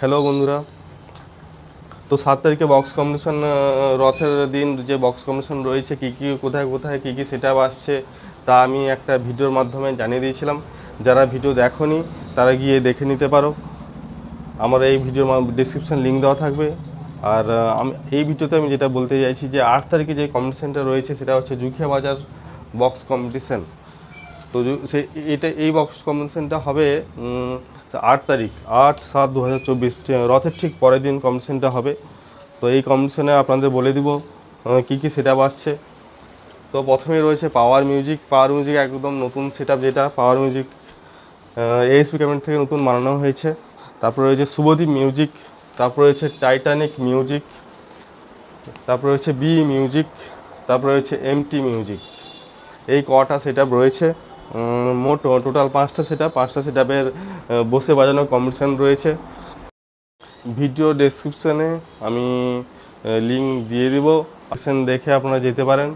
Hello বন্ধুরা। তো সাত তারিখে বক্স কম্পিটিশন রথের দিন, যে বক্স কমিশন রয়েছে, কী কী, কোথায় কোথায়, কী কী সেটা আসছে, তা আমি একটা ভিডিওর মাধ্যমে জানিয়ে দিয়েছিলাম। যারা ভিডিও দেখোনি, তারা গিয়ে দেখে নিতে পারো। আমার এই ভিডিওর ডিসক্রিপশন লিঙ্ক দেওয়া থাকবে। আর আমি এই ভিডিওতে আমি যেটা বলতে চাইছি যে, আট তারিখে যে কম্পিটিশনটা রয়েছে, সেটা হচ্ছে জুখিয়া বাজার বক্স কম্পিটিশন তো সে, এটা, এই বক্স কম্পিটিশনটা হবে আট তারিখ, আট সাত দু হাজার চব্বিশ রথের ঠিক পরের দিন কম্পিটিশনটা হবে। তো এই কম্পিটিশনে আপনাদের বলে দিব কী কী সেট আসছে। তো প্রথমেই রয়েছে পাওয়ার মিউজিক পাওয়ার মিউজিক একদম নতুন সেট যেটা পাওয়ার মিউজিক এএসপি ক্যাবিনেট থেকে নতুন বানানো হয়েছে। তারপরে রয়েছে শুভদীপ মিউজিক তারপরে রয়েছে টাইটানিক মিউজিক তারপরে রয়েছে বি মিউজিক তারপরে রয়েছে এমটি মিউজিক এই কটা সেট রয়েছে। মোট টোটাল পাঁচটা সেট আপ পাঁচটা সেট আপের বসে বাজানো কম্পিটিশান রয়েছে। ভিডিও ডেসক্রিপশানে আমি লিঙ্ক দিয়ে দিব। দেখে আপনারা যেতে পারেন।